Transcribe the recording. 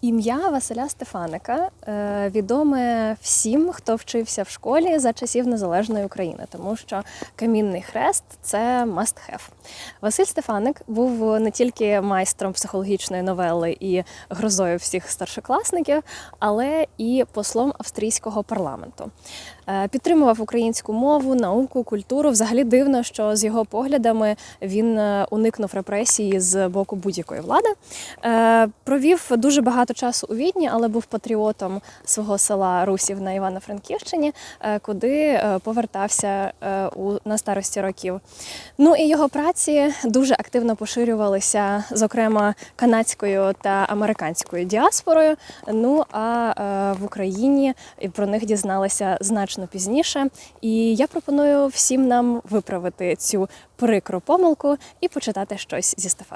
Ім'я Василя Стефаника е, відоме всім, хто вчився в школі за часів незалежної України, тому що камінний хрест це must have. Василь Стефаник був не тільки майстром психологічної новели і грозою всіх старшокласників, але і послом австрійського парламенту. Е, Підтримував українську мову, науку, культуру. Взагалі дивно, що з його поглядами він е, уникнув репресії з боку будь-якої влади. Провів дуже багато часу у Відні, але був патріотом свого села Русів на Івано-Франківщині, е, куди е, повертався е, на старості років. Ну і його праці дуже активно поширювалися, зокрема канадською та американською діаспорою. Ну а в Україні про них дізналися значно пізніше. І я пропоную всім нам виправити цю прикру помилку і почитати щось зі Стефана.